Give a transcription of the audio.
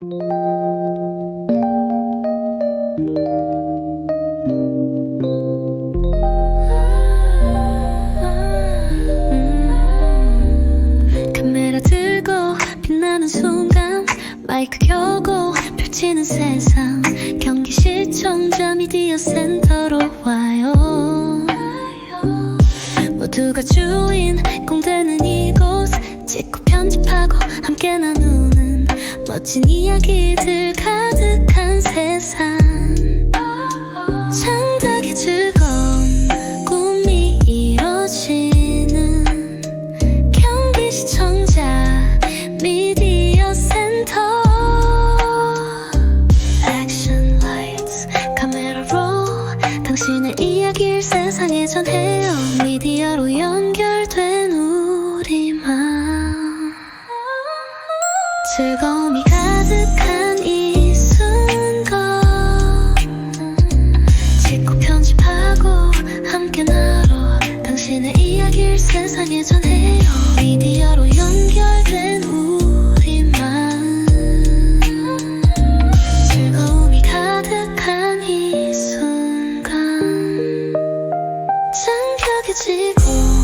카메라 들고 빛나는 순간 마이크 켜고 펼치는 세상. 경기 시청자 미디어 센터로 와요. 모두가 주인 공되는 이곳. 찍고 편집하고 함께 나누는 멋진 이야기들 가득한 세상. 창작의 즐거운 꿈이 이뤄지는 경기 시청자 미디어 센터. 액션 라이트 카메라 로 당신의 이야기를 세상에 전해요 즐거움이 가득한 이 순간. 짓고 편집하고 함께 나로 당신의 이야기를 세상에 전해요. 미디어로 연결된 우리만. 즐거움이 가득한 이 순간. 창벽이 지고.